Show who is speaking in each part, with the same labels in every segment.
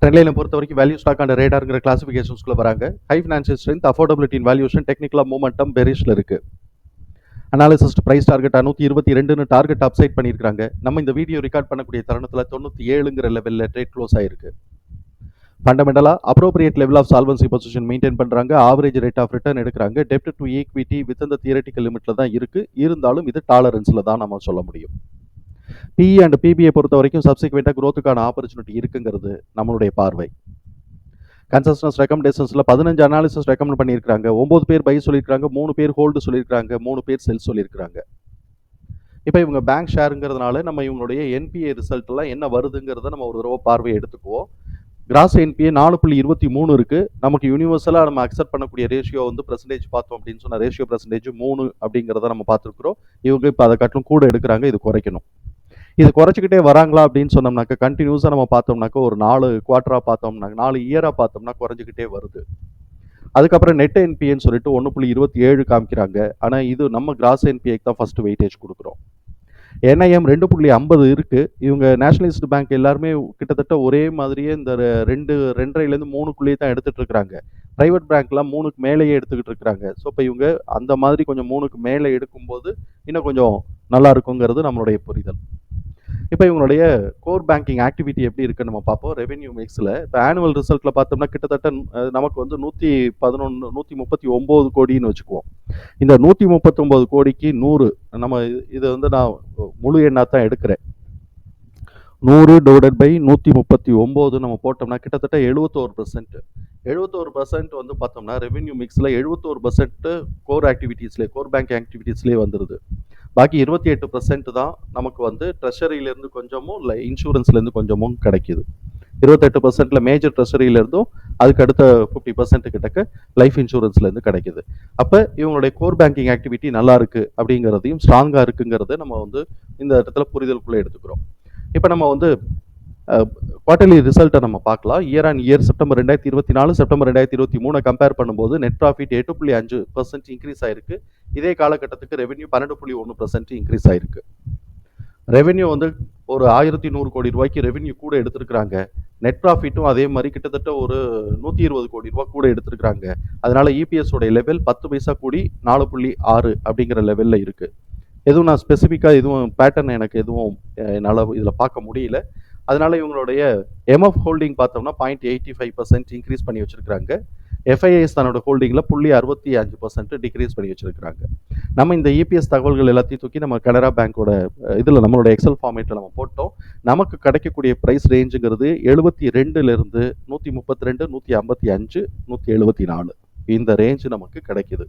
Speaker 1: ட்ரெண்ட்லைனை பொறுத்த வரைக்கும் value stock and ரேடாருங்கிற கிளாசிஃபிகேஷன்ஸ்குள்ளே வராங்க. High financial strength affordability in valuation டெக்னிக்கலாக மூமெண்டம் பெரிஷில் இருக்கு. அனாலிசிஸ்ட் ப்ரைஸ் டார்கெட் நூற்றி இருபத்தி ரெண்டுன்னு டார்கெட் அப்சைட் பண்ணியிருக்காங்க நம்ம இந்த வீடியோ ரெக்கார்ட் பண்ணக்கூடிய தருணத்தில் தொண்ணூற்றி ஏழுங்கிற லெவலில் ட்ரேட் க்ளோஸ் ஆயிருக்கு. ஃபண்டமெண்டலாக appropriate level of solvency position maintain பண்ணுறாங்க ஆவரேஜ் ரேட் ஆஃப் ரிட்டர்ன் எடுக்கிறாங்க. டெப்ட் டு ஈக்விட்டி வித் இந்த தியரட்டிக்கல் லிமிட்டில் தான் இருக்குது இருந்தாலும் இது டாலரன்ஸில் தான் நம்ம சொல்ல முடியும். பிஇ அண்ட் பிபிஐ பொறுத்த வரைக்கும் சப்சிக்வெண்ட்டாக க்ரோத்துக்கான ஆப்பர்ச்சுனிட்டி இருக்குங்கிறது நம்மளுடைய பார்வை. கன்சஸ்டன்ஸ் ரெக்கமெண்டேஷன்ஸில் பதினஞ்சு அனாலிசிஸ் ரெக்கமெண்ட் பண்ணியிருக்காங்க ஒம்பது பேர் பை சொல்லியிருக்காங்க மூணு பேர் ஹோல்டு சொல்லியிருக்காங்க மூணு பேர் செல் சொல்லியிருக்காங்க இப்போ இவங்க பேங்க் ஷேருங்கிறதுனால நம்ம இவங்களுடைய என்பிஏ ரிசல்ட்லாம் என்ன வருதுங்கிறத நம்ம ஒரு தடவை பார்வையை எடுத்துக்குவோம். கிராஸ் என்பிஏ நாலு புள்ளி இருபத்தி மூணு இருக்குது நமக்கு யூனிவர்சலாக நம்ம அக்செப்ட் பண்ணக்கூடிய ரேஷியோ வந்து பர்சன்டேஜ் பார்த்தோம் அப்படின்னு சொன்னால் ரேஷியோ பர்சன்டேஜ் மூணு அப்படிங்கிறத நம்ம பார்த்துருக்குறோம். இவங்க இப்போ அதை காட்டிலும் கூட எடுக்கிறாங்க இது குறைக்கணும். இது குறைச்சிக்கிட்டே வராங்களா அப்படின்னு சொன்னோம்னாக்க கண்டினியூஸாக நம்ம பார்த்தோம்னாக்க ஒரு நாலு குவார்ட்டராக பார்த்தோம்னாக்க நாலு இயராக பார்த்தோம்னா குறைஞ்சிக்கிட்டே வருது. அதுக்கப்புறம் நெட் என்பிஏன்னு சொல்லிட்டு ஒன்று புள்ளி இருபத்தி ஏழு காமிக்கிறாங்க. ஆனால் இது நம்ம கிராஸ் என்பிஐக்கு தான் ஃபஸ்ட்டு வெயிட்டேஜ் கொடுக்குறோம். என்ஐஎம் ரெண்டு புள்ளி ஐம்பது இருக்குது இவங்க நேஷனலிஸ்ட் பேங்க் எல்லாருமே கிட்டத்தட்ட ஒரே மாதிரியே இந்த ரெ- ரெண்டு ரெண்டரைலேருந்து மூணுக்குள்ளேயே தான் எடுத்துகிட்டு இருக்கிறாங்க. ப்ரைவேட் பேங்க்லாம் மூணுக்கு மேலேயே எடுத்துக்கிட்டு இருக்கிறாங்க. ஸோ இப்போ இவங்க அந்த மாதிரி கொஞ்சம் மூணுக்கு மேலே எடுக்கும்போது இன்னும் கொஞ்சம் நல்லா இருக்குங்கிறது நம்மளுடைய புரிதல். இப்போ இவங்களுடைய கோர் பேங்கிங் ஆக்டிவிட்டி எப்படி இருக்குன்னு நம்ம பார்ப்போம். ரெவென்யூ மிக்ஸில் இப்போ ஆனுவல் ரிசல்ட்டில் பார்த்தோம்னா கிட்டத்தட்ட நமக்கு வந்து நூற்றி பதினொன்று நூற்றி முப்பத்தி ஒம்பது கோடின்னு வச்சுக்குவோம். இந்த நூற்றி முப்பத்தொம்போது கோடிக்கு நூறு நம்ம இது- வந்து நான் முழு எண்ணாக தான் எடுக்கிறேன். நூறு டிவைடட் பை நூற்றி முப்பத்தி ஒம்பது நம்ம போட்டோம்னா கிட்டத்தட்ட எழுபத்தோரு பர்சன்ட் எழுபத்தோரு பர்சன்ட் வந்து பார்த்தோம்னா ரெவென்யூ மிக்ஸில் எழுபத்தோரு பர்சன்ட்டு கோர் ஆக்டிவிட்டீஸ்லேயே கோர் பேங்க் ஆக்டிவிட்டீஸ்லேயே வந்துடுது பாக்கி இருபத்தி எட்டு பர்சன்ட் தான் நமக்கு வந்து ட்ரெஷரியிலேருந்து கொஞ்சமும் இல்லை இன்சூரன்ஸ்லேருந்து கொஞ்சமும் கிடைக்குது. இருபத்தெட்டு பர்சன்ட்ல மேஜர் ட்ரெஷரியிலேருந்தும் அதுக்கு அடுத்த ஃபிஃப்டி பர்சன்ட் கிட்டக்க லைஃப் இன்சூரன்ஸ்லேருந்து கிடைக்குது. அப்போ இவங்களுடைய கோர் பேங்கிங் ஆக்டிவிட்டி நல்லா இருக்குது அப்படிங்கிறதையும் ஸ்ட்ராங்காக இருக்குங்கிறத நம்ம வந்து இந்த இடத்துல புரிதலுக்குள்ளே எடுத்துக்கிறோம். இப்போ நம்ம வந்து குவார்டர்லி ரிசல்ட்டை நம்ம பார்க்கலாம். இயர் அண்ட் இயர் செப்டம்பர் ரெண்டாயிரத்தி இருபத்தி நாலு செப்டம்பர் ரெண்டாயிரத்தி இருபத்தி மூணு கம்பேர் பண்ணும்போது நெட் ப்ராஃபிட் எட்டு புள்ளி அஞ்சு பர்சன்ட் இன்க்ரீஸ் ஆயிருக்கு. இதே காலகட்டத்துக்கு ரெவென்யூ பன்னெண்டு புள்ளி ஒன்று பர்சன்ட் இன்க்ரீஸ் ஆயிருக்கு. ரெவென்யூ வந்து ஒரு ஆயிரத்தி நூறு கோடி ரூபாய்க்கு ரெவென்யூ கூட எடுத்திருக்கிறாங்க. நெட் ப்ராஃபிட்டும் அதே மாதிரி கிட்டத்தட்ட ஒரு நூற்றி இருபது கோடி ரூபா கூட எடுத்திருக்கிறாங்க. அதனால இபிஎஸோடைய லெவல் பத்து பைசா கூடி நாலு புள்ளி ஆறு அப்படிங்கிற லெவலில் இருக்குது எதுவும் நான் ஸ்பெசிஃபிக்காக எதுவும் பேட்டர்ன் எனக்கு எதுவும் என்னால் இதில் பார்க்க முடியல. அதனால இவங்களுடைய எம்எஃப் ஹோல்டிங் பார்த்தோம்னா point eighty five percent increase பண்ணி வச்சிருக்காங்க எஃப்ஐஎஸ் தன்னோட ஹோல்டிங்கில் புள்ளி அறுபத்தி அஞ்சு பர்சன்ட் டிக்ரீஸ் பண்ணி வச்சிருக்காங்க நம்ம இந்த இபிஎஸ் தகவல்கள் எல்லாத்தையும் தூக்கி நம்ம கனரா பேங்கோட இதில் நம்மளோட எக்ஸல் ஃபார்மேட்டில் நம்ம போட்டோம். நமக்கு கிடைக்கக்கூடிய ப்ரைஸ் ரேஞ்சுங்கிறது எழுபத்தி ரெண்டுலேருந்து நூற்றி முப்பத்தி ரெண்டு நூற்றி ஐம்பத்தி அஞ்சு நூற்றி எழுபத்தி நாலு. இந்த ரேஞ்சு நமக்கு கிடைக்குது.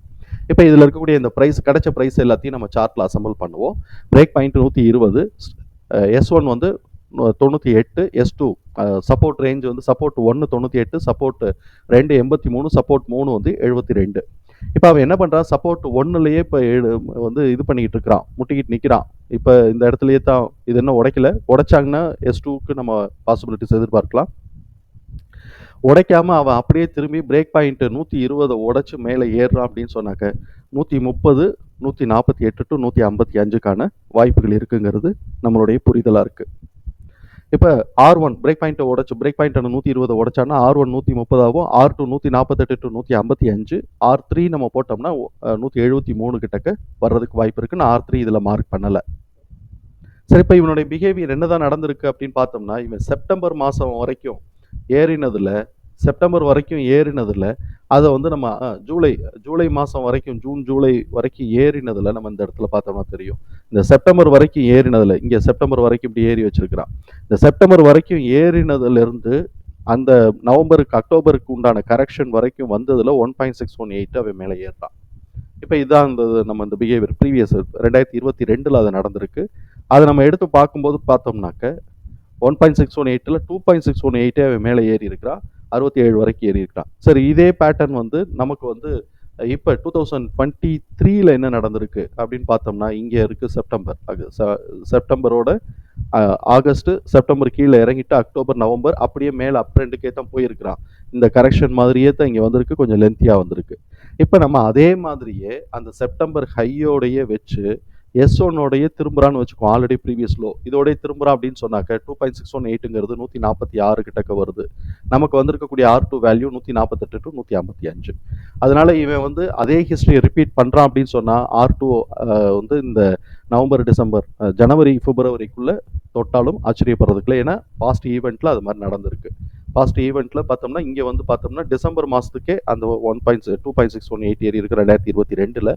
Speaker 1: இப்போ இதில் இருக்கக்கூடிய இந்த ப்ரைஸ் கிடைச்ச ப்ரைஸ் எல்லாத்தையும் நம்ம சார்ட்டில் அசம்பிள் பண்ணுவோம். பிரேக் பாயிண்ட் நூற்றி இருபது. எஸ் ஒன் வந்து தொண்ணூற்றி எட்டு எஸ் டூ சப்போர்ட் ரேஞ்ச் வந்து சப்போர்ட் ஒன்று தொண்ணூற்றி எட்டு சப்போர்ட் ரெண்டு எண்பத்தி மூணு சப்போர்ட் மூணு வந்து எழுபத்தி ரெண்டு. இப்போ அவன் என்ன பண்ணுறான் சப்போர்ட் ஒன்றுலையே இப்போ வந்து இது பண்ணிக்கிட்டு இருக்கிறான். முட்டிக்கிட்டு நிற்கிறான் இப்போ இந்த இடத்துலையே தான் இது என்ன உடைக்கல. உடைச்சாங்கன்னா எஸ் டூக்கு நம்ம பாசிபிலிட்டிஸ் எதிர்பார்க்கலாம். உடைக்காம அவன் அப்படியே திரும்பி பிரேக் பாயிண்ட்டு நூற்றி இருபதை உடச்சி மேலே ஏறுறான் அப்படின்னு சொன்னாக்க நூற்றி முப்பது நூற்றி நாற்பத்தி எட்டு டு நூற்றி ஐம்பத்தி அஞ்சுக்கான வாய்ப்புகள் இருக்குங்கிறது நம்மளுடைய புரிதலாக இருக்குது இப்போ ஆர் ஒன் பிரேக் பாயிண்ட்டை உடச்சு பிரேக் பாயிண்ட் நூற்றி இருபது உடச்சானா ஆர் ஒன் நூற்றி முப்பதாகவும் ஆர் டூ நூற்றி நாற்பத்தெட்டு டு நூற்றி ஐம்பத்தி அஞ்சு ஆர் த்ரீ நம்ம போட்டோம்னா நூற்றி எழுபத்தி மூணு கிட்டக்கு வர்றதுக்கு வாய்ப்பு இருக்குன்னு ஆர் த்ரீ இதில் மார்க் பண்ணலை. சரி இப்போ இவனுடைய பிஹேவியர் என்னதான் நடந்திருக்கு அப்படின்னு பார்த்தோம்னா இவன் செப்டம்பர் மாதம் வரைக்கும் ஏறினதில் செப்டம்பர் வரைக்கும் ஏறினதில் அதை வந்து நம்ம ஜூலை ஜூலை மாதம் வரைக்கும் ஜூன் ஜூலை வரைக்கும் ஏறினதில் நம்ம இந்த இடத்துல பார்த்தோம்னா தெரியும். இந்த செப்டம்பர் வரைக்கும் ஏறினதில் இங்கே செப்டம்பர் வரைக்கும் இப்படி ஏறி வச்சிருக்கிறான். இந்த செப்டம்பர் வரைக்கும் ஏறினதுலேருந்து அந்த நவம்பருக்கு அக்டோபருக்கு உண்டான கரெக்ஷன் வரைக்கும் வந்ததில் one point six one eight அவன் மேலே ஏறுறான். இப்போ இதுதான் அந்த நம்ம இந்த பிஹேவியர் ப்ரீவியஸ் ரெண்டாயிரத்தி இருபத்தி ரெண்டில் அது நடந்திருக்கு. அதை நம்ம எடுத்து பார்க்கும்போது பார்த்தோம்னாக்க ஒன் பாயிண்ட் சிக்ஸ் ஒன் எயிட்டில் டூ பாயிண்ட் சிக்ஸ் ஒன் எயிட்டே அவன் மேலே ஏறி இருக்கிறான். அறுபத்தி ஏழு வரைக்கும் ஏறி சரி இதே பேட்டர்ன் வந்து நமக்கு வந்து இப்போ டூ தௌசண்ட் டுவெண்ட்டி த்ரீல என்ன நடந்திருக்கு அப்படின்னு பார்த்தோம்னா இங்கே இருக்குது செப்டம்பர். அது செப்டம்பரோட ஆகஸ்ட் செப்டம்பர் கீழே இறங்கிட்டு அக்டோபர் நவம்பர் அப்படியே மேலே அப் தான் போயிருக்கிறான். இந்த கரெக்ஷன் மாதிரியே தான் இங்கே வந்திருக்கு கொஞ்சம் லென்த்தியாக வந்திருக்கு. இப்போ நம்ம அதே மாதிரியே அந்த செப்டம்பர் ஹையோடையே வச்சு எஸ் ஒன்னோடைய திரும்புறான்னு வச்சுக்கோ ஆல்ரெடி ப்ரீவியஸ் லோ இதோடய திரும்புறா அப்படின்னு சொன்னாக்க டூ பாயிண்ட் சிக்ஸ் ஒன் எயிட்டுங்கிறது நூற்றி நாற்பத்தி ஆறு கிட்டக்க வருது. நமக்கு வந்திருக்கக்கூடிய ஆர் டூ வேல்யூ நூற்றி நாற்பத்தெட்டு டு நூற்றி ஐம்பத்தி அஞ்சு அதனால இவன் வந்து அதே ஹிஸ்ட்ரி ரிப்பீட் பண்ணுறான் அப்படின்னு சொன்னால் ஆர் டூ வந்து இந்த நவம்பர் டிசம்பர் ஜனவரி பிப்ரவரிக்குள்ளே தொட்டாலும் ஆச்சரியப்படுறதுக்குள்ள ஏன்னா பாஸ்ட் ஈவெண்ட்டில் அது மாதிரி நடந்திருக்கு. பாஸ்ட் ஈவெண்ட்டில் பார்த்தோம்னா இங்கே வந்து பார்த்தோம்னா டிசம்பர் மாதத்துக்கே அந்த one point two point six one eight ஏறி இருக்கிற ரெண்டாயிரத்தி இருபத்தி ரெண்டில்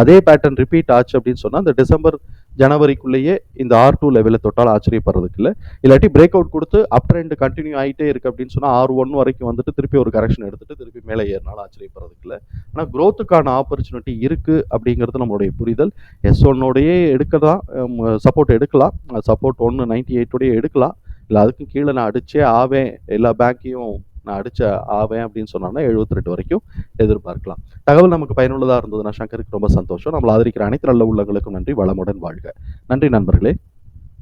Speaker 1: அதே பேட்டர்ன் ரிப்பீட் ஆச்சு அப்படின்னு சொன்னால் அந்த டிசம்பர் ஜனவரிக்குள்ளேயே இந்த ஆர் டூ லெவலில் தொட்டால் ஆச்சரியப்படுறதுக்கு இல்லை. இல்லாட்டி பிரேக் அவுட் கொடுத்து அப் ட்ரெண்ட் கண்டினியூ ஆகிட்டே இருக்குது அப்படின்னு சொன்னால் ஆர் ஒன் வரைக்கும் வந்துட்டு திருப்பி ஒரு கரெக்ஷன் எடுத்துட்டு திருப்பி மேலே ஏறினாலும் ஆச்சரியப்படுறதுக்கு இல்லை. ஆனால் க்ரோத்துக்கான ஆப்பர்ச்சுனிட்டி இருக்குது அப்படிங்கிறது நம்மளுடைய புரிதல். எஸ் ஒன்னோடையே எடுக்கலாம் சப்போர்ட் எடுக்கலாம். சப்போர்ட் ஒன்று நைன்டி எயிட்டோடையே எடுக்கலாம். இல்லை அதுக்கும் கீழே நான் அடித்தே ஆவேன். எல்லா பேங்க்கையும் நான் அடிச்ச ஆவேன் அப்படின்னு சொன்னோன்னா எழுபத்தி ரெண்டு வரைக்கும் எதிர்பார்க்கலாம். தகவல் நமக்கு பயனுள்ளதாக இருந்ததுன்னா சங்கருக்கு ரொம்ப சந்தோஷம். நம்மளை ஆதரிக்கிற அனைத்து நல்ல உள்ளங்களுக்கும் நன்றி. வளமுடன் வாழ்க. நன்றி நண்பர்களே.